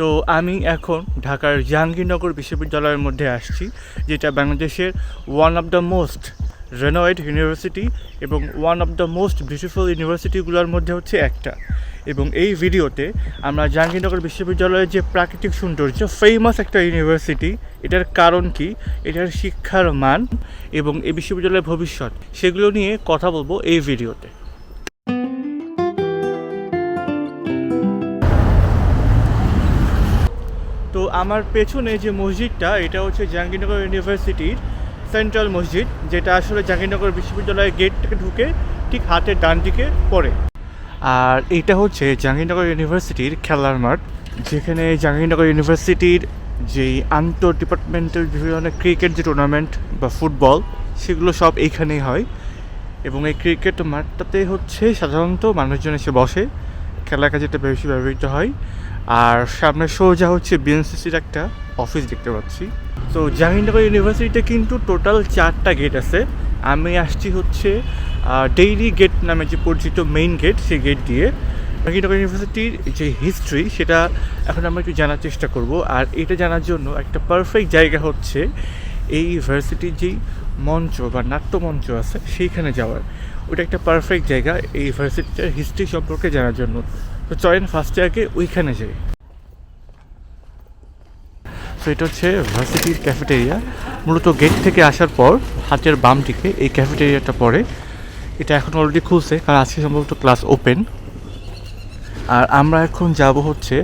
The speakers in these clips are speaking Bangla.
তো আমি এখন ঢাকার জাহাঙ্গীরনগর বিশ্ববিদ্যালয়ের মধ্যে আসছি, যেটা বাংলাদেশের one of the most renowned university এবং one of the most beautiful ইউনিভার্সিটিগুলোর মধ্যে হচ্ছে একটা। এবং এই ভিডিওতে আমরা জাহাঙ্গীরনগর বিশ্ববিদ্যালয়ের যে প্রাকৃতিক সৌন্দর্য ফেমাস একটা ইউনিভার্সিটি এটার কারণ কি? এটার শিক্ষার মান এবং এই বিশ্ববিদ্যালয়ের ভবিষ্যৎ, সেগুলো নিয়ে কথা বলব এই ভিডিওতে। আমার পেছনে যে মসজিদটা, এটা হচ্ছে জাহাঙ্গীরনগর ইউনিভার্সিটির সেন্ট্রাল মসজিদ, যেটা আসলে জাহাঙ্গীরনগর বিশ্ববিদ্যালয়ের গেট থেকে ঢুকে ঠিক হাতের ডান দিকে পড়ে। আর এটা হচ্ছে জাহাঙ্গীরনগর ইউনিভার্সিটির খেলার মাঠ, যেখানে জাহাঙ্গীরনগর ইউনিভার্সিটির যেই আন্তর ডিপার্টমেন্টাল বিভিন্ন ধরনের ক্রিকেট যে টুর্নামেন্ট বা ফুটবল সেগুলো সব এইখানেই হয়। এবং এই ক্রিকেট মাঠটাতে হচ্ছে সাধারণত মানুষজন এসে বসে, খেলার কাজে এটা বেশি ব্যবহৃত হয়। আর সামনে সোজা হচ্ছে বিএনসিসির একটা অফিস দেখতে পাচ্ছি। তো জাহাঙ্গীরনগর ইউনিভার্সিটিতে কিন্তু টোটাল চারটা গেট আছে। আমি আসছি হচ্ছে ডেইলি গেট নামে যে পরিচিত মেইন গেট সেই গেট দিয়ে। জাহাঙ্গীরনগর ইউনিভার্সিটির যে হিস্ট্রি সেটা এখন আমরা একটু জানার চেষ্টা করব। আর এটা জানার জন্য একটা পারফেক্ট জায়গা হচ্ছে এই ইউনিভার্সিটির যেই মঞ্চ বা নাট্যমঞ্চ আছে, সেইখানে যাওয়ার। ওটা একটা পারফেক্ট জায়গা এই ইউনিভার্সিটিটার হিস্ট্রি সম্পর্কে জানার জন্য। তো চয়েন ফার্স্ট ইয়ারকে ওইখানে যাই। তো এটা হচ্ছে ভার্সিটির ক্যাফেটেরিয়া মূলত গেট থেকে আসার পর হাতের বাম দিকে এই ক্যাফেটেরিয়াটা পড়ে। এটা এখন অলরেডি খুলছে, কারণ আজকে সম্ভবত ক্লাস ওপেন আর আমরা এখন যাব হচ্ছে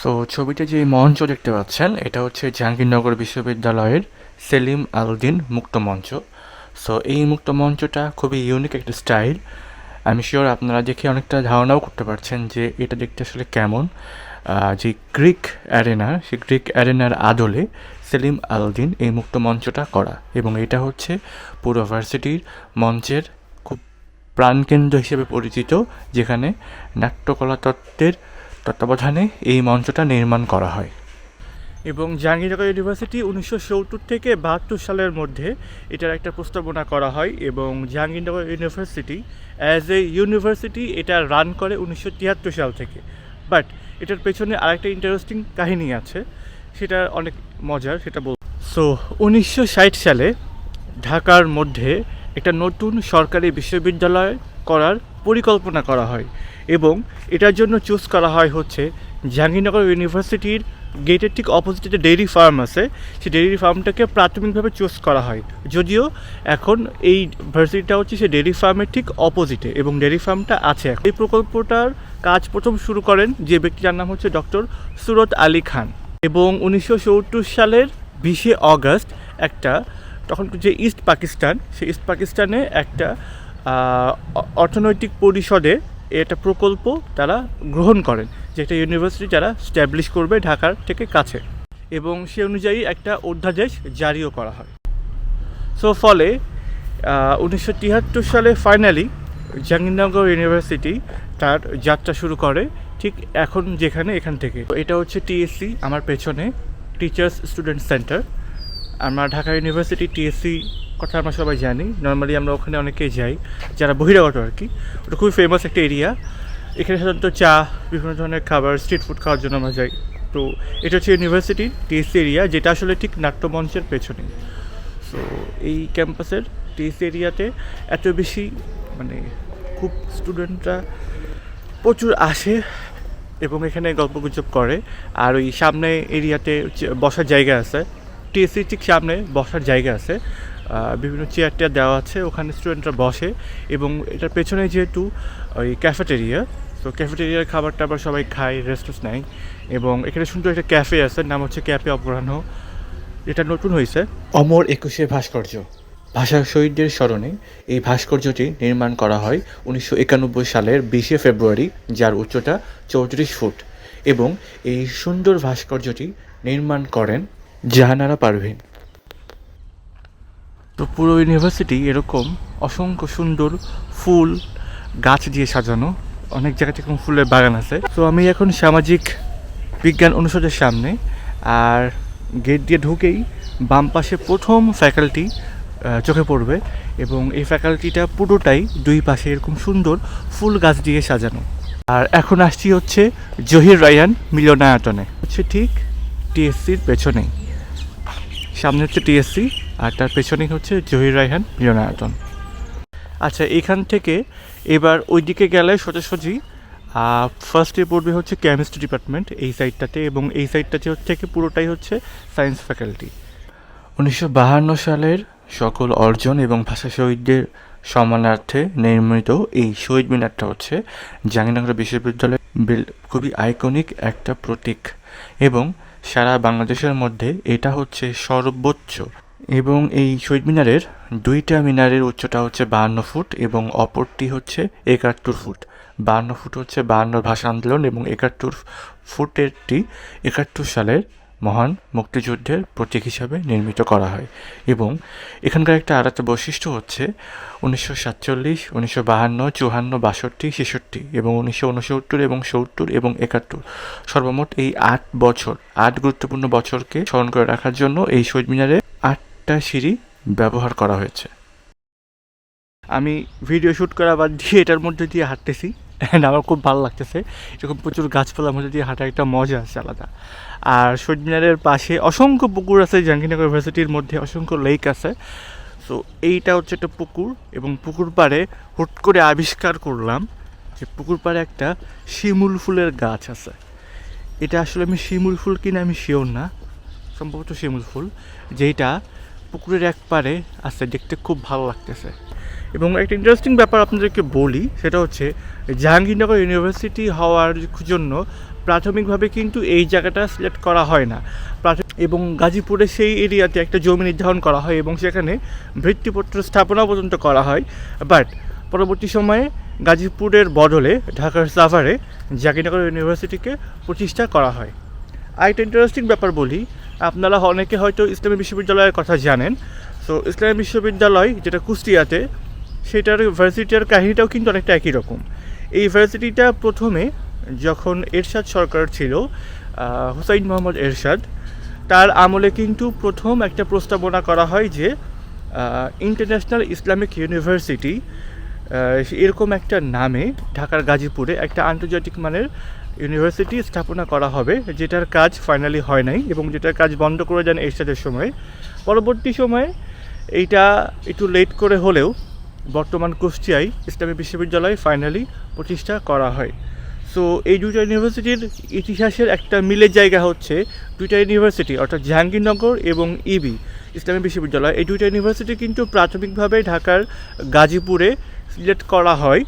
সো ছবিতে যে মঞ্চ দেখতে পাচ্ছেন, এটা হচ্ছে জাহাঙ্গীরনগর বিশ্ববিদ্যালয়ের সেলিম আলদিন মুক্ত মঞ্চ। সো এই মুক্ত মঞ্চটা খুবই ইউনিক একটা স্টাইল আমি শিওর আপনারা দেখে অনেকটা ধারণাও করতে পারছেন যে এটা দেখতে আসলে কেমন। যে গ্রিক অ্যারেনা সেই গ্রিক অ্যারেনার আদলে সেলিম আলদিন এই মুক্ত মঞ্চটা করা এবং এটা হচ্ছে পুরো ভার্সিটির মঞ্চের খুব প্রাণকেন্দ্র হিসেবে পরিচিত, যেখানে নাট্যকলা তত্ত্বের তত্ত্বাবধানে এই মঞ্চটা নির্মাণ করা হয়। এবং জাহাঙ্গীরনগর ইউনিভার্সিটি উনিশশো সত্তর থেকে বাহাত্তর সালের মধ্যে এটার একটা প্রস্তাবনা করা হয় এবং Jahangirnagar university as a university এটা রান করে উনিশশো তিয়াত্তর সাল থেকে। বাট এটার পেছনে আরেকটা ইন্টারেস্টিং কাহিনী আছে, সেটা অনেক মজার, সেটা বল সো উনিশশো ষাট সালে ঢাকার মধ্যে একটা নতুন সরকারি বিশ্ববিদ্যালয় করার পরিকল্পনা করা হয় এবং এটার জন্য চুজ করা হয় হচ্ছে জাহাঙ্গীরনগর ইউনিভার্সিটির গেটের ঠিক অপোজিটে যে ডেইরি ফার্ম আছে, সেই ডেইরি ফার্মটাকে প্রাথমিকভাবে চুজ করা হয়। যদিও এখন এই ভার্সিটিটা হচ্ছে সেই ডেইরি ফার্মের ঠিক অপোজিটে এবং ডেইরি ফার্মটা আছে এই প্রকল্পটার কাজ প্রথম শুরু করেন যে ব্যক্তিটার নাম হচ্ছে ডক্টর সুরত আলী খান। এবং উনিশশো সত্তর সালের বিশে অগস্ট একটা তখন যে ইস্ট পাকিস্তান, সেই ইস্ট পাকিস্তানে একটা অর্থনৈতিক পরিষদে এটা প্রকল্প তারা গ্রহণ করেন। যেটা ইউনিভার্সিটি যারা স্ট্যাবলিশ করবে ঢাকার থেকে কাছে। এবং সে অনুযায়ী একটা অধ্যাদেশ জারিও করা হয়। সো ফলে উনিশশো তিয়াত্তর সালে ফাইনালি জাহাঙ্গীরনগর ইউনিভার্সিটি তার যাত্রা শুরু করে ঠিক এখন যেখানে এখান থেকে। এটা হচ্ছে টিএসসি আমার পেছনে টিচার্স স্টুডেন্ট সেন্টার আমরা ঢাকা ইউনিভার্সিটি টিএসসি কথা আমরা সবাই জানি। নর্মালি আমরা ওখানে অনেকেই যাই, যারা বহিরাগত আর কি। ওটা খুবই ফেমাস একটা এরিয়া এখানে সাধারণত চা, বিভিন্ন ধরনের খাবার স্ট্রিট ফুড খাওয়ার জন্য আমরা যাই। তো এটা হচ্ছে ইউনিভার্সিটির টিএসসি এরিয়া যেটা আসলে ঠিক নাট্যমঞ্চের পেছনে। সো এই ক্যাম্পাসের টিএসসি এরিয়াতে এত বেশি মানে খুব স্টুডেন্টরা প্রচুর আসে এবং এখানে গল্পগুজব করে। আর ওই সামনে এরিয়াতে বসার জায়গা আছে। টিএসসি ঠিক সামনে বসার জায়গা আছে। বিভিন্ন চেয়ার টেয়ার দেওয়া আছে। ওখানে স্টুডেন্টরা বসে এবং এটার পেছনে যেহেতু ওই ক্যাফেটেরিয়া তো ক্যাফেটেরিয়ার খাবার টাবার সবাই খায় রেস্টুরেন্ট নেয় এবং এখানে সুন্দর একটা ক্যাফে আছে নাম হচ্ছে ক্যাফে অপরাহ্ন এটা নতুন হয়েছে। অমর একুশে ভাস্কর্য। ভাষা শহীদদের স্মরণে এই ভাস্কর্যটি নির্মাণ করা হয় উনিশশো একানব্বই সালের বিশে ফেব্রুয়ারি যার উচ্চতা চৌত্রিশ ফুট। এবং এই সুন্দর ভাস্কর্যটি নির্মাণ করেন জাহানারা পারভিন। তো পুরো ইউনিভার্সিটি এরকম অসংখ্য সুন্দর ফুল গাছ দিয়ে সাজানো। অনেক জায়গাতে এরকম ফুলের বাগান আছে। তো আমি এখন সামাজিক বিজ্ঞান অনুষদের সামনে আর গেট দিয়ে ঢুকেই বাম পাশে প্রথম ফ্যাকাল্টি চোখে পড়বে এবং এই ফ্যাকাল্টিটা পুরোটাই দুই পাশে এরকম সুন্দর ফুল গাছ দিয়ে সাজানো। আর এখন আসছি হচ্ছে জহির রায়ান মিলনায়তনে। হচ্ছে ঠিক টিএসসির পেছনেই সামনে হচ্ছে টিএসসি আর তার পেছনেই হচ্ছে জহির রায়হান মিলনায়তন। আচ্ছা এখান থেকে এবার ওইদিকে গেলে সোজাসুজি ফার্স্টে পড়বে হচ্ছে কেমিস্ট্রি ডিপার্টমেন্ট এই সাইডটাতে এবং এই সাইডটাতে হচ্ছে কি পুরোটাই হচ্ছে সায়েন্স ফ্যাকাল্টি উনিশশো বাহান্ন সালের সকল অর্জন এবং ভাষা শহীদদের সম্মানার্থে নির্মিত এই শহীদ মিনারটা হচ্ছে জাহাঙ্গীরনগর বিশ্ববিদ্যালয় বিল- খুবই আইকনিক একটা প্রতীক এবং সারা বাংলাদেশের মধ্যে এটা হচ্ছে সর্বোচ্চ। এবং এই শহীদ মিনারের দুইটা মিনারের উচ্চতা হচ্ছে বাহান্ন ফুট এবং অপরটি হচ্ছে একাত্তর ফুট। বাহান্ন ফুট হচ্ছে বাহান্ন ভাষা আন্দোলন এবং একাত্তর ফুটেরটি একাত্তর সালের মহান মুক্তিযুদ্ধের প্রতীক হিসাবে নির্মিত করা হয় এবং এখানকার একটা আরেকটা বৈশিষ্ট্য হচ্ছে উনিশশো সাতচল্লিশ, উনিশশো বাহান্ন, চুয়ান্ন, বাষট্টি, ছেষট্টি এবং উনিশশো উনসত্তর এবং সত্তর এবং একাত্তর। সর্বমোট এই আট বছর, আট গুরুত্বপূর্ণ বছরকে স্মরণ করে রাখার জন্য এই শহীদ মিনারে আটটা সিঁড়ি ব্যবহার করা হয়েছে। আমি ভিডিও শ্যুট করা বাদ দিয়ে এটার মধ্যে দিয়ে হাঁটতেছি। অ্যান্ড আমার খুব ভালো লাগতেছে। এরকম প্রচুর গাছপালার মধ্যে দিয়ে হাঁটা একটা মজা আছে আলাদা। আর শহীদ মিনারের পাশে অসংখ্য পুকুর আছে, জাহাঙ্গীরনগর ইউনিভার্সিটির মধ্যে অসংখ্য লেক আছে। সো এইটা হচ্ছে একটা পুকুর এবং পুকুর পাড়ে হুট করে আবিষ্কার করলাম যে পুকুর পাড়ে একটা শিমুল ফুলের গাছ আছে। এটা আসলে আমি শিমুল ফুল কিনা আমি শিওর না। সম্ভবত শিমুল ফুল। যেটা পুকুরের এক পারে আছে, দেখতে খুব ভালো লাগতেছে। এবং একটা ইন্টারেস্টিং ব্যাপার আপনাদেরকে বলি, সেটা হচ্ছে জাহাঙ্গীরনগর ইউনিভার্সিটি হওয়ার জন্য প্রাথমিকভাবে কিন্তু এই জায়গাটা সিলেক্ট করা হয় না। এবং গাজীপুরে সেই এরিয়াতে একটা জমি নির্ধারণ করা হয় এবং সেখানে ভিত্তিপত্র স্থাপনা পর্যন্ত করা হয়। বাট পরবর্তী সময়ে গাজীপুরের বদলে ঢাকার সাভারে জাহাঙ্গীরনগর ইউনিভার্সিটিকে প্রতিষ্ঠা করা হয়। আরেকটা ইন্টারেস্টিং ব্যাপার বলি আপনারা অনেকে হয়তো ইসলামী বিশ্ববিদ্যালয়ের কথা জানেন। সো ইসলামী বিশ্ববিদ্যালয় যেটা কুষ্টিয়াতে, সেটার ভার্সিটির কাহিনীটাও কিন্তু অনেকটা একই রকম। এই ভার্সিটিটা প্রথমে যখন এরশাদ সরকার ছিল হুসাইন মোহাম্মদ এরশাদ, তার আমলে কিন্তু প্রথম একটা প্রস্তাবনা করা হয় যে ইন্টারন্যাশনাল ইসলামিক ইউনিভার্সিটি এরকম একটা নামে ঢাকার গাজীপুরে একটা আন্তর্জাতিক মানের ইউনিভার্সিটি স্থাপনা করা হবে, যেটার কাজ ফাইনালি হয় নাই এবং যেটার কাজ বন্ধ করে দেন এরশাদের সময়ে। পরবর্তী সময়ে এইটা একটু লেট করে হলেও বর্তমান কুষ্টিয়ায় ইসলামী বিশ্ববিদ্যালয় ফাইনালি প্রতিষ্ঠা করা হয়। সো এই দুইটা ইউনিভার্সিটির ইতিহাসের একটা মিলের জায়গা হচ্ছে দুইটা ইউনিভার্সিটি, অর্থাৎ জাহাঙ্গীরনগর এবং ইবি ইসলামী বিশ্ববিদ্যালয়। এই দুইটা ইউনিভার্সিটি কিন্তু প্রাথমিকভাবে ঢাকার গাজীপুরে সিলেক্ট করা হয়।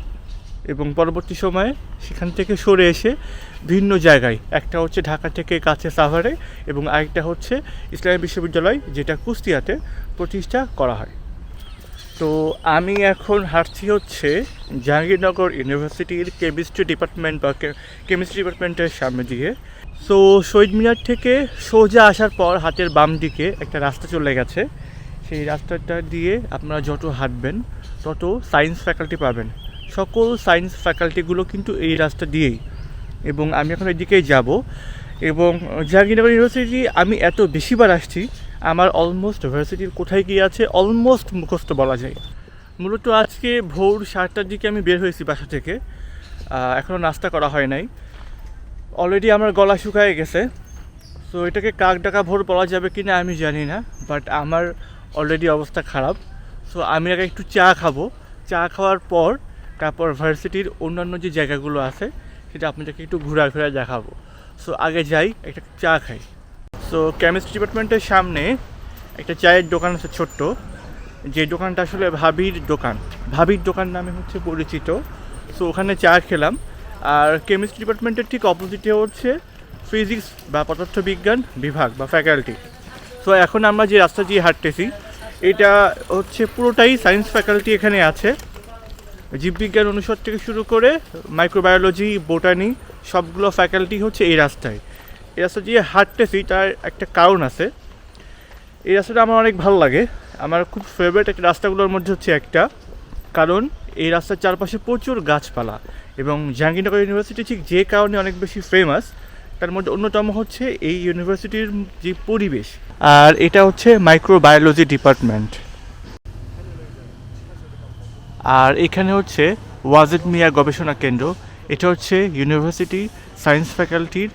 এবং পরবর্তী সময়ে সেখান থেকে সরে এসে ভিন্ন জায়গায়, একটা হচ্ছে ঢাকা থেকে কাছে সাভারে এবং আরেকটা হচ্ছে ইসলামী বিশ্ববিদ্যালয় যেটা কুষ্টিয়াতে প্রতিষ্ঠা করা হয়। তো আমি এখন হাঁটছি হচ্ছে জাহাঙ্গীরনগর ইউনিভার্সিটির কেমিস্ট্রি ডিপার্টমেন্ট বা কেমিস্ট্রি ডিপার্টমেন্টের সামনে দিয়ে। সো শহীদ মিনার থেকে সোজা আসার পর হাতের বাম দিকে একটা রাস্তা চলে গেছে। সেই রাস্তাটা দিয়ে আপনারা যত হাঁটবেন, তত সায়েন্স ফ্যাকাল্টি পাবেন। সকল সায়েন্স ফ্যাকাল্টিগুলো কিন্তু এই রাস্তা দিয়েই। এবং আমি এখন এদিকেই যাব। এবং জাহাঙ্গীরনগর ইউনিভার্সিটি আমি এত বেশিবার আসছি, আমার অলমোস্ট ভার্সিটির কোথায় গিয়ে আছে অলমোস্ট মুখস্থ বলা যায়। মূলত আজকে ভোর সাতটার দিকে আমি বের হয়েছি বাসা থেকে। এখনও নাস্তা করা হয় নাই। অলরেডি আমার গলা শুকায় গেছে। সো এটাকে কাক ডাকা ভোর বলা যাবে কি না আমি জানি না বাট আমার অলরেডি অবস্থা খারাপ। সো আমি আগে একটু চা খাব। চা খাওয়ার পর তারপর ভার্সিটির অন্যান্য যে জায়গাগুলো আছে, সেটা আপনাদেরকে একটু ঘোরা ঘোরা দেখাবো। সো আগে যাই, একটা চা খাই। সো কেমিস্ট্রি ডিপার্টমেন্টের সামনে একটা চায়ের দোকান আছে ছোট্ট। যে দোকানটা আসলে ভাবির দোকান। ভাবির দোকান নামে হচ্ছে পরিচিত। সো ওখানে চা খেলাম। আর কেমিস্ট্রি ডিপার্টমেন্টের ঠিক অপোজিটে হচ্ছে ফিজিক্স বা পদার্থবিজ্ঞান বিভাগ বা ফ্যাকাল্টি সো এখন আমরা যে রাস্তা দিয়ে হাঁটতেছি, এটা হচ্ছে পুরোটাই সায়েন্স ফ্যাকাল্টি এখানে আছে। জীববিজ্ঞান অনুষদ থেকে শুরু করে মাইক্রোবায়োলজি বোটানি সবগুলো ফ্যাকাল্টি হচ্ছে এই রাস্তায়। এই রাস্তা দিয়ে হাঁটতেছি তার একটা কারণ আছে। এই রাস্তাটা আমার অনেক ভালো লাগে। আমার খুব ফেভারিট একটা রাস্তাগুলোর মধ্যে হচ্ছে একটা। কারণ এই রাস্তার চারপাশে প্রচুর গাছপালা এবং জাহাঙ্গীরনগর ইউনিভার্সিটি ঠিক যে কারণে অনেক বেশি ফেমাস তার মধ্যে অন্যতম হচ্ছে এই ইউনিভার্সিটির যে পরিবেশ। আর এটা হচ্ছে মাইক্রোবায়োলজি ডিপার্টমেন্ট আর এখানে হচ্ছে ওয়াজেদ মিয়া গবেষণা কেন্দ্র। এটা হচ্ছে ইউনিভার্সিটি সায়েন্স ফ্যাকাল্টির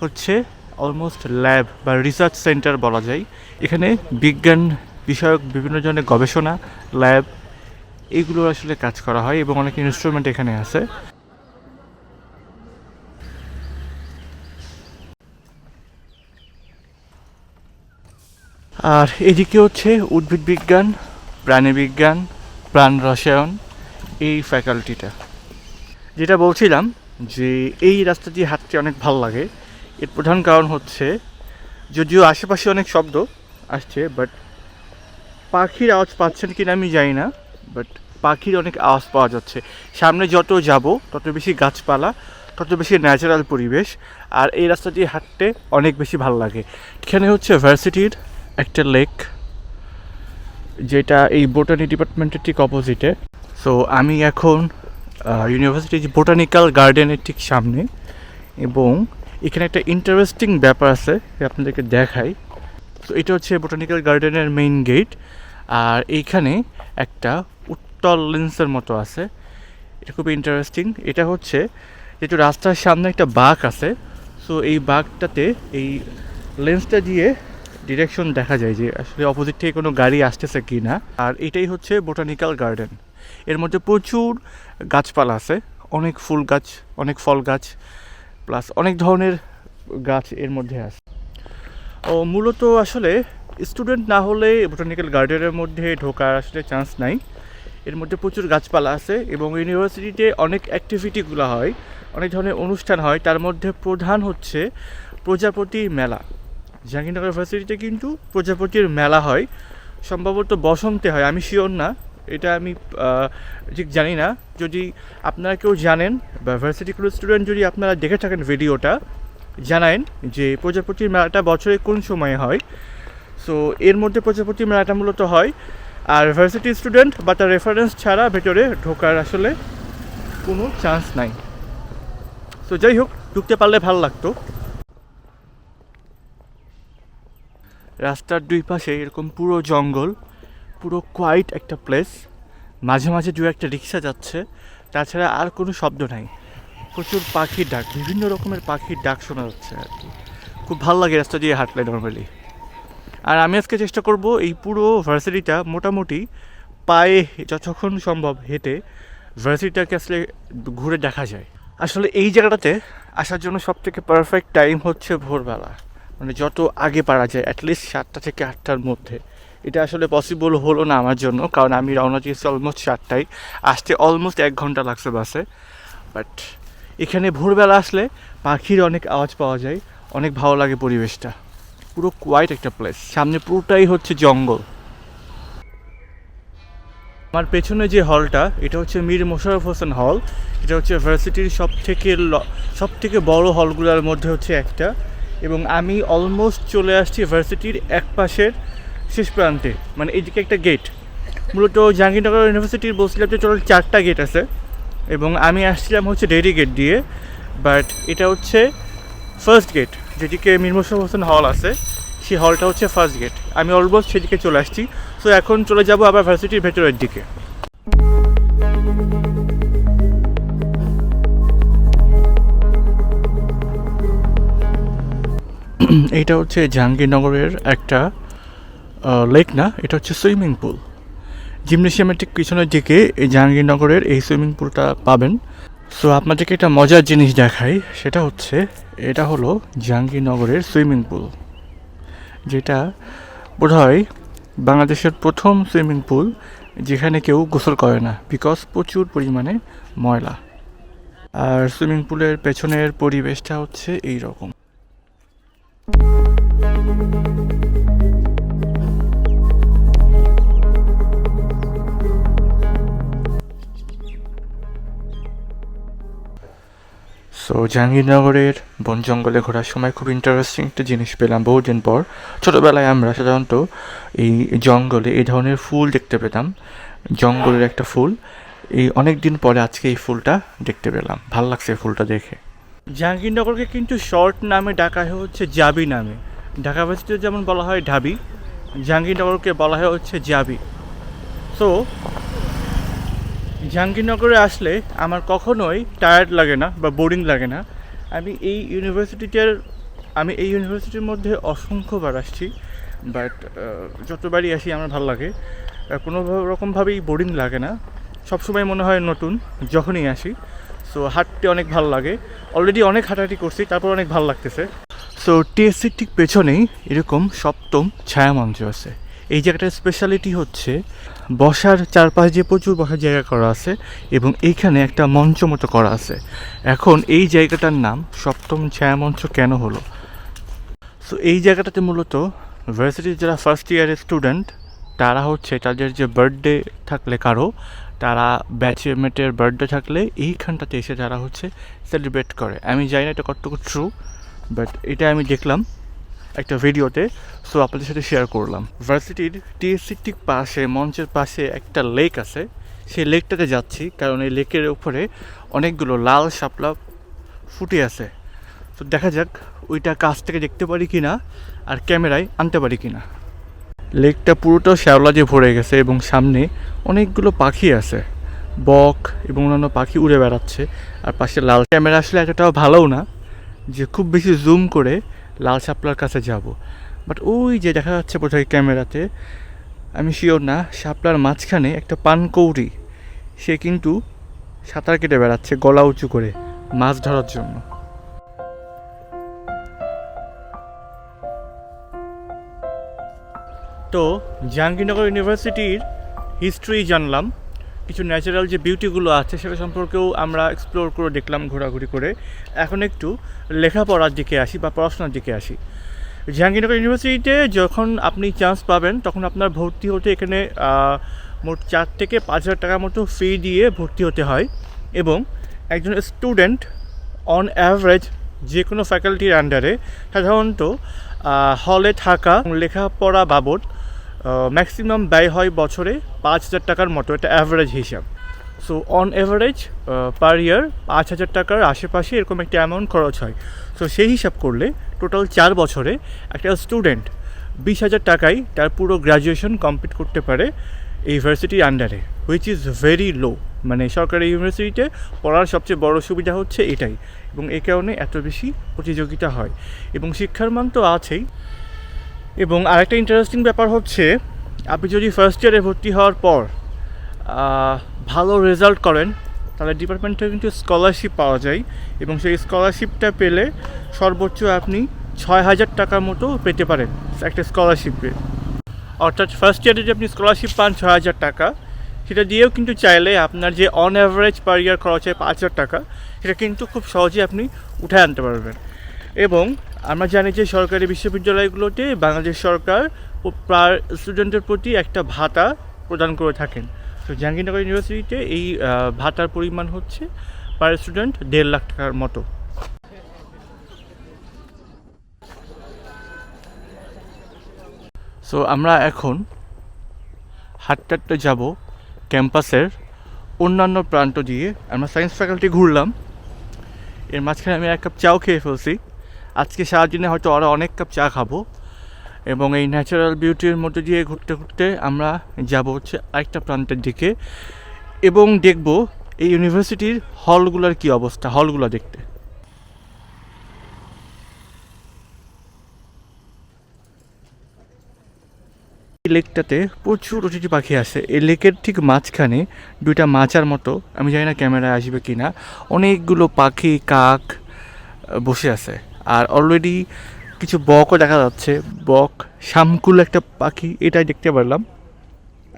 হচ্ছে অলমোস্ট ল্যাব বা রিসার্চ সেন্টার বলা যায়। এখানে বিজ্ঞান বিষয়ক বিভিন্ন ধরনের গবেষণা ল্যাব এইগুলো আসলে কাজ করা হয় এবং অনেক ইনস্ট্রুমেন্ট এখানে আছে। আর এদিকে হচ্ছে উদ্ভিদ বিজ্ঞান, প্রাণী বিজ্ঞান প্রাণ রসায়ন এই ফ্যাকাল্টিটা যেটা বলছিলাম যে এই রাস্তা দিয়ে হাঁটতে অনেক ভালো লাগে। এর প্রধান কারণ হচ্ছে, যদিও আশেপাশে অনেক শব্দ আসছে বাট পাখির আওয়াজ পাচ্ছেন কিনা আমি জানি না বাট পাখির অনেক আওয়াজ পাওয়া যাচ্ছে। সামনে যত যাব, তত বেশি গাছপালা, তত বেশি ন্যাচারাল পরিবেশ, আর এই রাস্তা দিয়ে হাঁটতে অনেক বেশি ভালো লাগে। এখানে হচ্ছে ভার্সিটির একটা লেক যেটা এই বোটানি ডিপার্টমেন্টের ঠিক অপোজিটে সো আমি এখন ইউনিভার্সিটির বোটানিক্যাল গার্ডেনের ঠিক সামনে, এবং এখানে একটা ইন্টারেস্টিং ব্যাপার আছে আপনাদেরকে দেখাই। তো এটা হচ্ছে বোটানিক্যাল গার্ডেনের মেইন গেট আর এইখানে একটা উত্তল লেন্সের মতো আছে। এটা খুব ইন্টারেস্টিং এটা হচ্ছে, যেহেতু রাস্তার সামনে একটা বাঘ আছে সো এই বাঘটাতে এই লেন্সটা দিয়ে ডিরেকশন দেখা যায় যে আসলে অপোজিট থেকে কোনো গাড়ি আসতেছে কি না আর এটাই হচ্ছে বোটানিক্যাল গার্ডেন এর মধ্যে প্রচুর গাছপালা আছে। অনেক ফুল গাছ, অনেক ফল গাছ প্লাস অনেক ধরনের গাছ এর মধ্যে আছে। ও, মূলত আসলে স্টুডেন্ট না হলে বোটানিক্যাল গার্ডেনের মধ্যে ঢোকার আসলে চান্স নাই। এর মধ্যে প্রচুর গাছপালা আছে এবং ইউনিভার্সিটিতে অনেক অ্যাক্টিভিটিগুলো হয়, অনেক ধরনের অনুষ্ঠান হয়। তার মধ্যে প্রধান হচ্ছে প্রজাপতি মেলা। জাহাঙ্গীরনগর ইউনিভার্সিটিতে কিন্তু প্রজাপতির মেলা হয়। সম্ভবত বসন্তে হয়, আমি শিওর না। এটা আমি ঠিক জানি না। যদি আপনারা কেউ জানেন বা ভার্সিটি কোনো স্টুডেন্ট যদি আপনারা দেখে থাকেন ভিডিওটা, জানায়েন যে প্রজাপতির মেলাটা বছরে কোন সময়ে হয়। সো এর মধ্যে প্রজাপতি মেলাটা মূলত হয়। আর ভার্সিটি স্টুডেন্ট বা তার রেফারেন্স ছাড়া ভেতরে ঢোকার আসলে কোনো চান্স নাই। সো যাই হোক, ঢুকতে পারলে ভালো লাগতো। রাস্তার দুই পাশে এরকম পুরো জঙ্গল, পুরো কোয়াইট একটা প্লেস মাঝে মাঝে দু একটা রিক্সা যাচ্ছে, তাছাড়া আর কোনো শব্দ নাই। প্রচুর পাখির ডাক, বিভিন্ন রকমের পাখির ডাক শোনা যাচ্ছে আর কি। খুব ভালো লাগে রাস্তা দিয়ে হাঁটলে নর্মালি আর আমি আজকে চেষ্টা করব এই পুরো ভার্সিটিটা মোটামুটি পায়ে যতক্ষণ সম্ভব হেঁটে ভার্সিটিটাকে আসলে ঘুরে দেখা যায়। আসলে এই জায়গাটাতে আসার জন্য সব থেকে পারফেক্ট টাইম হচ্ছে ভোরবেলা। মানে যত আগে পারা যায় অ্যাটলিস্ট সাতটা থেকে আটটার মধ্যে। এটা আসলে পসিবল হলো না আমার জন্য, কারণ আমি রওনা দিয়েছি অলমোস্ট সাতটায়। আসতে অলমোস্ট এক ঘণ্টা লাগছে বাসে। বাট এখানে ভোরবেলা আসলে পাখির অনেক আওয়াজ পাওয়া যায়, অনেক ভালো লাগে পরিবেশটা। পুরো কোয়াইট একটা প্লেস সামনে পুরোটাই হচ্ছে জঙ্গল। আমার পেছনে যে হলটা এটা হচ্ছে মীর মোশারফ হোসেন হল এটা হচ্ছে ভার্সিটির সব থেকে সব থেকে বড়ো হলগুলোর মধ্যে হচ্ছে একটা। এবং আমি অলমোস্ট চলে আসছি ভার্সিটির এক পাশের শেষ প্রান্তে মানে এইদিকে একটা গেট মূলত জাহাঙ্গীরনগর ইউনিভার্সিটির বলছিলাম যে টোটাল চারটা গেট আছে এবং আমি আসছিলাম হচ্ছে ডেরি গেট দিয়ে বাট এটা হচ্ছে ফার্স্ট গেট যেদিকে মীর হোসেন হল আছে, সেই হলটা হচ্ছে ফার্স্ট গেট আমি অলমোস্ট সেদিকে চলে আসছি। সো এখন চলে যাব আবার ভার্সিটির ভেতরের দিকে। এইটা হচ্ছে জাহাঙ্গীরনগরের একটা লেক না, এটা হচ্ছে সুইমিং পুল জিমনেশিয়ামের ঠিক পিছনের দিকে এই জাহাঙ্গীরনগরের এই সুইমিং পুলটা পাবেন। সো আপনাদেরকে একটা মজার জিনিস দেখাই, সেটা হচ্ছে, এটা হলো জাহাঙ্গীরনগরের সুইমিং পুল যেটা বোধহয় বাংলাদেশের প্রথম সুইমিং পুল যেখানে কেউ গোসল করে না বিকজ প্রচুর পরিমাণে ময়লা। আর সুইমিং পুলের পেছনের পরিবেশটা হচ্ছে এই রকম সো জাহাঙ্গীরনগরের বন জঙ্গলে ঘোরার সময় খুব ইন্টারেস্টিং একটা জিনিস পেলাম বহুদিন পর। ছোটোবেলায় আমরা সাধারণত এই জঙ্গলে এই ধরনের ফুল দেখতে পেতাম, জঙ্গলের একটা ফুল। এই অনেক দিন পরে আজকে এই ফুলটা দেখতে পেলাম। ভালো লাগছে এই ফুলটা দেখে। জাহাঙ্গীরনগরকে কিন্তু শর্ট নামে ডাকা হচ্ছে জাবি নামে। ঢাকা ভার্সিটিতে যেমন বলা হয় ঢাবি, জাহাঙ্গীরনগরকে বলা হয় হচ্ছে জাবি। সো জাহাঙ্গীরনগরে আসলে আমার কখনোই টায়ার্ড লাগে না বা বোরিং লাগে না। আমি এই ইউনিভার্সিটিটার, আমি এই ইউনিভার্সিটির মধ্যে অসংখ্যবার আসছি বাট যতবারই আসি আমার ভালো লাগে। কোনো রকমভাবেই বোরিং লাগে না। সবসময় মনে হয় নতুন, যখনই আসি। সো হাঁটতে অনেক ভালো লাগে। অলরেডি অনেক হাঁটাহাঁটি করছি, তারপর অনেক ভালো লাগতেছে। সো টিএসসির ঠিক পেছনেই এরকম সপ্তম ছায়া মঞ্চ আছে। এই জায়গাটার স্পেশালিটি হচ্ছে বসার চারপাশ দিয়ে প্রচুর বসার জায়গা করা আছে এবং এইখানে একটা মঞ্চ মতো করা আছে। এখন এই জায়গাটার নাম সপ্তম ছায়া মঞ্চ কেন হলো? সো এই জায়গাটাতে মূলত ভার্সিটির যারা ফার্স্ট ইয়ারের স্টুডেন্ট তারা হচ্ছে তাদের যে বার্থডে থাকলে কারও তারা ব্যাচমেটের বার্থডে থাকলে এইখানটাতে এসে তারা হচ্ছে সেলিব্রেট করে। আমি জানি না এটা কতটুকু ট্রু বাট এটা আমি দেখলাম একটা ভিডিওতে সো আপনাদের সাথে শেয়ার করলাম। ভার্সিটির টিএসসির ঠিক পাশে, মঞ্চের পাশে একটা লেক আছে। সেই লেকটাতে যাচ্ছি, কারণ এই লেকের উপরে অনেকগুলো লাল শাপলা ফুটে আছে। তো দেখা যাক, ওইটা কাছ থেকে দেখতে পারি কি না আর ক্যামেরায় আনতে পারি কি না লেকটা পুরোটা শ্যাওলা দিয়ে ভরে গেছে এবং সামনে অনেকগুলো পাখি আছে। বক এবং অন্যান্য পাখি উড়ে বেড়াচ্ছে। আর পাশে লাল ক্যামেরা আসলে এতটাও ভালোও না যে খুব বেশি জুম করে লাল শাপলার কাছে যাব। বাট ওই যে দেখা যাচ্ছে বোধহয় ক্যামেরাতে, আমি শিওর না, শাপলার মাঝখানে একটা পানকৌড়ি। সে কিন্তু সাঁতার কেটে বেড়াচ্ছে গলা উঁচু করে মাছ ধরার জন্য। তো জাহাঙ্গীরনগর ইউনিভার্সিটির হিস্ট্রি জানলাম। কিছু ন্যাচারাল যে বিউটিগুলো আছে, সেটা সম্পর্কেও আমরা এক্সপ্লোর করে দেখলাম ঘোরাঘুরি করে। এখন একটু লেখাপড়ার দিকে আসি বা পড়াশোনার দিকে আসি। জাহাঙ্গীরনগর ইউনিভার্সিটিতে যখন আপনি চান্স পাবেন, তখন আপনার ভর্তি হতে এখানে মোট চার থেকে পাঁচ হাজার টাকার মতো ফি দিয়ে ভর্তি হতে হয় এবং একজন স্টুডেন্ট অন অ্যাভারেজ যে কোনো ফ্যাকাল্টির আন্ডারে সাধারণত হলে থাকা লেখাপড়া বাবদ ম্যাক্সিমাম ব্যয় হয় বছরে পাঁচ হাজার টাকার মতো, এটা অ্যাভারেজ হিসাব। So on average per year পাঁচ হাজার টাকার আশেপাশে এরকম একটা অ্যামাউন্ট খরচ হয়। সো সেই হিসাব করলে টোটাল চার বছরে একটা স্টুডেন্ট বিশ হাজার টাকায় তার পুরো গ্র্যাজুয়েশন কমপ্লিট করতে পারে ইউনিভার্সিটির আন্ডারে হুইচ ইজ ভেরি লো মানে সরকারি ইউনিভার্সিটিতে পড়ার সবচেয়ে বড় সুবিধা হচ্ছে এটাই। এবং এই কারণে এত বেশি প্রতিযোগিতা হয়। এবং শিক্ষার মান তো আছেই। এবং আরেকটা ইন্টারেস্টিং ব্যাপার হচ্ছে, আপনি যদি ফার্স্ট ইয়ারে ভর্তি হওয়ার পর ভালো রেজাল্ট করেন, তাহলে ডিপার্টমেন্ট থেকে কিন্তু স্কলারশিপ পাওয়া যায় এবং সেই স্কলারশিপটা পেলে সর্বোচ্চ আপনি ছয় হাজার টাকার মতো পেতে পারেন একটা স্কলারশিপে অর্থাৎ ফার্স্ট ইয়ারে যদি আপনি স্কলারশিপ পান ছয় হাজার টাকা, সেটা দিয়েও কিন্তু চাইলে আপনার যে অন অ্যাভারেজ পার ইয়ার খরচ হয় পাঁচ হাজার টাকা, সেটা কিন্তু খুব সহজে আপনি উঠে আনতে পারবেন। এবং আমরা জানি যে সরকারি বিশ্ববিদ্যালয়গুলোতে বাংলাদেশ সরকার পার স্টুডেন্টের প্রতি একটা ভাতা প্রদান করে থাকেন। তো জাহাঙ্গীরনগর ইউনিভার্সিটিতে এই ভাতার পরিমাণ হচ্ছে পার স্টুডেন্ট দেড় লাখ টাকার মতো। সো আমরা এখন হাঁটতে যাব ক্যাম্পাসের অন্যান্য প্রান্ত দিয়ে। আমরা সায়েন্স ফ্যাকাল্টি ঘুরলাম। এর মাঝখানে আমি এক কাপ চাও খেয়ে ফেলছি। আজকে সারাদিনে হয়তো আরও অনেক কাপ চা খাব। এবং এই ন্যাচারাল বিউটির মধ্যে দিয়ে ঘুরতে ঘুরতে আমরা যাব হচ্ছে আরেকটা প্রান্তের দিকে। এবং দেখব এই ইউনিভার্সিটির হলগুলোর কি অবস্থা হলগুলো দেখতে। এই লেকটাতে প্রচুর অতিথি পাখি আছে এই লেকের ঠিক মাঝখানে দুইটা মাচার মতো, আমি জানি না ক্যামেরায় আসবে কি না অনেকগুলো পাখি, কাক বসে আছে। আর অলরেডি কিছু বকও দেখা যাচ্ছে। বক, শামকুল একটা পাখি, এটাই দেখতে পারলাম।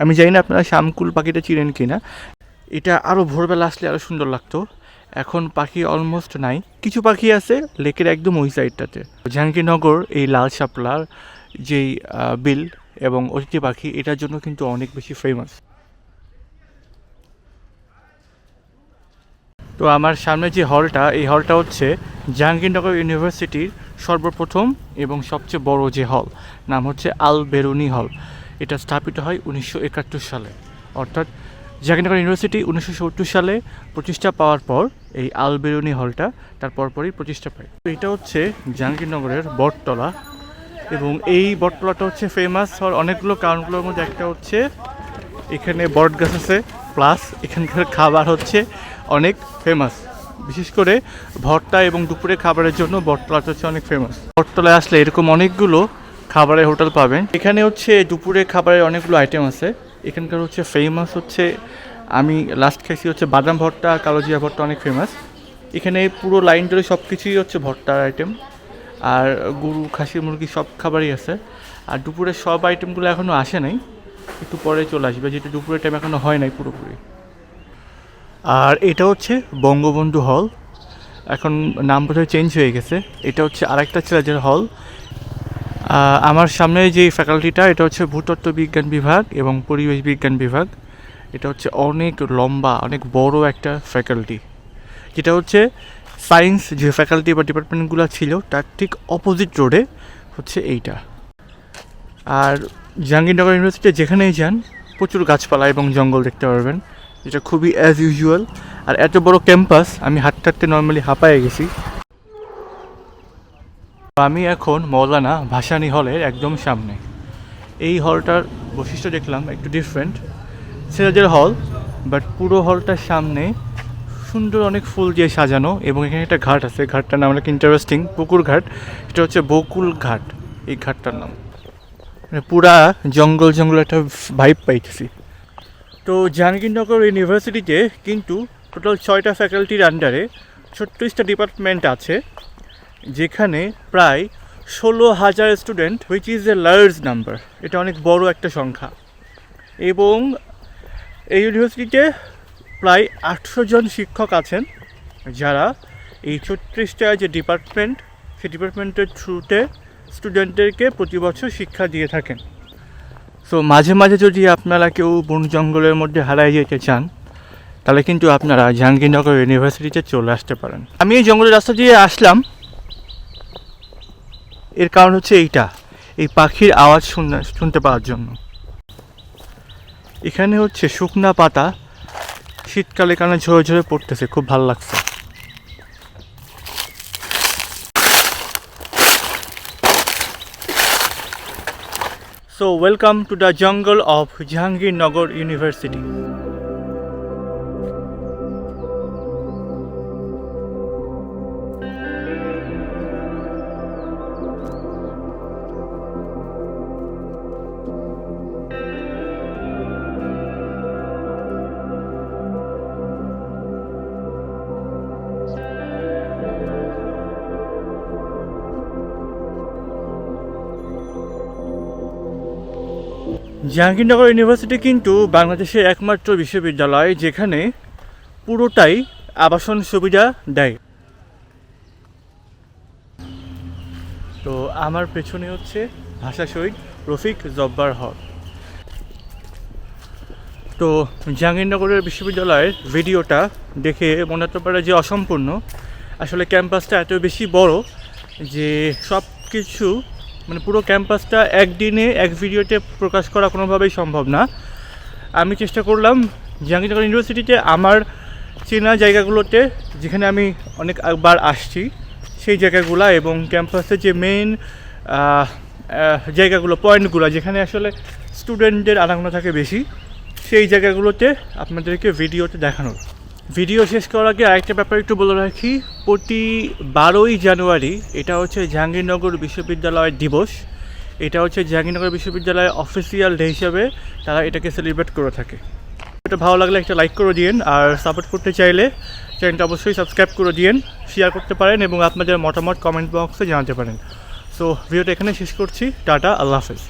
আমি জানি না আপনারা শামকুল পাখিটা চিনেন কি না এটা আরও ভোরবেলা আসলে আরও সুন্দর লাগতো। এখন পাখি অলমোস্ট নাই। কিছু পাখি আছে লেকের একদম ওই সাইডটাতে জাহাঙ্গীরনগর, এই লাল শাপলার যেই বিল এবং অতিথি পাখি, এটার জন্য কিন্তু অনেক বেশি ফেমাস তো আমার সামনে যে হলটা, এই হলটা হচ্ছে জাহাঙ্গীরনগর ইউনিভার্সিটির সর্বপ্রথম এবং সবচেয়ে বড় যে হল, নাম হচ্ছে আল বেরুনি হল। এটা স্থাপিত হয় উনিশশো একাত্তর সালে। অর্থাৎ জাহাঙ্গীরনগর ইউনিভার্সিটি উনিশশো সত্তর সালে প্রতিষ্ঠা পাওয়ার পর এই আল বেরুনি হলটা তার পরপরই প্রতিষ্ঠা পায়। তো এটা হচ্ছে জাহাঙ্গীরনগরের বটতলা এবং এই বটতলাটা হচ্ছে ফেমাস হওয়ার অনেকগুলো কারণগুলোর মধ্যে একটা হচ্ছে এখানে বট গাছ আছে প্লাস এখানকার খাবার হচ্ছে অনেক ফেমাস বিশেষ করে ভর্তা এবং দুপুরে খাবারের জন্য বটতলাটা হচ্ছে অনেক ফেমাস বটতলায় আসলে এরকম অনেকগুলো খাবারের হোটেল পাবেন। এখানে হচ্ছে দুপুরে খাবারের অনেকগুলো আইটেম আছে। এখানকার হচ্ছে ফেমাস হচ্ছে, আমি লাস্ট খাইছি হচ্ছে বাদাম ভর্তা কালোজিয়া ভর্তা অনেক ফেমাস এখানে পুরো লাইন ধরে সব কিছুই হচ্ছে ভর্তার আইটেম আর গরু, খাসি, মুরগি সব খাবারই আছে। আর দুপুরে সব আইটেমগুলো এখনও আসে নাই। একটু পরে চলে আসবে যেটা দুপুরের টাইম এখনও হয় নাই পুরোপুরি। আর এটা হচ্ছে বঙ্গবন্ধু হল। এখন নাম বোধহয় চেঞ্জ হয়ে গেছে। এটা হচ্ছে আরেকটা ছেলেদের হল। আমার সামনে যে ফ্যাকাল্টিটা এটা হচ্ছে ভূতত্ত্ব বিজ্ঞান বিভাগ এবং পরিবেশ বিজ্ঞান বিভাগ। এটা হচ্ছে অনেক লম্বা, অনেক বড় একটা ফ্যাকাল্টি যেটা হচ্ছে সায়েন্স যে ফ্যাকাল্টি বা ডিপার্টমেন্টগুলো ছিল, তার ঠিক অপোজিট রোডে হচ্ছে এইটা। আর জাহাঙ্গীরনগর ইউনিভার্সিটি যেখানেই যান, প্রচুর গাছপালা এবং জঙ্গল দেখতে পারবেন। যেটা খুবই অ্যাজ ইউজুয়াল আর এত বড় ক্যাম্পাস আমি হাঁটতে হাঁটতে নর্মালি হাঁপায়ে গেছি। আমি এখন মৌলানা ভাসানী হলের একদম সামনে। এই হলটার বৈশিষ্ট্য দেখলাম একটু ডিফারেন্ট ছেলেদের হল বাট পুরো হলটার সামনে সুন্দর অনেক ফুল দিয়ে সাজানো এবং এখানে একটা ঘাট আছে। ঘাটটার নাম অনেক ইন্টারেস্টিং পুকুর ঘাট। এটা হচ্ছে বকুল ঘাট। এই ঘাটটার নাম। মানে পুরা জঙ্গল জঙ্গল একটা ভাইব পাইতেছি। তো জাহাঙ্গীরনগর ইউনিভার্সিটিতে কিন্তু টোটাল ছয়টা ফ্যাকাল্টির আন্ডারে ছত্রিশটা ডিপার্টমেন্ট আছে, যেখানে প্রায় ষোলো হাজার student which is a large number এটা অনেক বড় একটা সংখ্যা। এবং এই ইউনিভার্সিটিতে প্রায় আটশো জন শিক্ষক আছেন, যারা এই ছত্রিশটা যে ডিপার্টমেন্ট, সেই ডিপার্টমেন্টের থ্রুতে স্টুডেন্টদেরকে প্রতি বছর শিক্ষা দিয়ে থাকেন। সো মাঝে মাঝে যদি আপনারা কেউ বন জঙ্গলের মধ্যে হারাই যেতে চান, তাহলে কিন্তু আপনারা জাহাঙ্গীরনগর ইউনিভার্সিটিতে চলে আসতে পারেন। আমি এই জঙ্গলের রাস্তা দিয়ে আসলাম। এর কারণ হচ্ছে এইটা, এই পাখির আওয়াজ শুনতে শুনতে পাওয়ার জন্য। এখানে হচ্ছে শুকনা পাতা, শীতকালে কারণে ঝরে ঝরে পড়তেছে, খুব ভালো লাগছে। So welcome to the jungle of Jahangirnagar University. Jahangirnagar university কিন্তু বাংলাদেশের একমাত্র বিশ্ববিদ্যালয় যেখানে পুরোটাই আবাসন সুবিধা দেয়। তো আমার পেছনে হচ্ছে ভাষা শহীদ রফিক জব্বার হক। তো জাহাঙ্গীরনগরের বিশ্ববিদ্যালয়ের ভিডিওটা দেখে মনে হতে পারে যে অসম্পূর্ণ। আসলে ক্যাম্পাসটা এত বেশি বড় যে সব কিছু মানে পুরো ক্যাম্পাসটা একদিনে এক ভিডিওতে প্রকাশ করা কোনোভাবেই সম্ভব না। আমি চেষ্টা করলাম জাহাঙ্গীরনগর ইউনিভার্সিটিতে আমার চেনা জায়গাগুলোতে, যেখানে আমি অনেক বার আসছি, সেই জায়গাগুলো এবং ক্যাম্পাসের যে মেইন জায়গাগুলো পয়েন্টগুলো যেখানে আসলে স্টুডেন্টদের আনাগোনা থাকে বেশি, সেই জায়গাগুলোতে আপনাদেরকে ভিডিওতে দেখানোর। ভিডিও শেষ করার আগে আরেকটা ব্যাপার একটু বলে রাখি। প্রতি বারোই জানুয়ারি এটা হচ্ছে জাহাঙ্গীরনগর বিশ্ববিদ্যালয় দিবস। এটা হচ্ছে জাহাঙ্গীরনগর বিশ্ববিদ্যালয়ের অফিসিয়াল ডে হিসাবে তারা এটাকে সেলিব্রেট করে থাকে। এটা ভালো লাগলে একটা লাইক করে দিন আর সাপোর্ট করতে চাইলে চ্যানেলটা অবশ্যই সাবস্ক্রাইব করে দিন শেয়ার করতে পারেন এবং আপনাদের মতামত কমেন্ট বক্সে জানাতে পারেন। সো ভিডিওটা এখানে শেষ করছি। টাটা, আল্লাহ হাফেজ।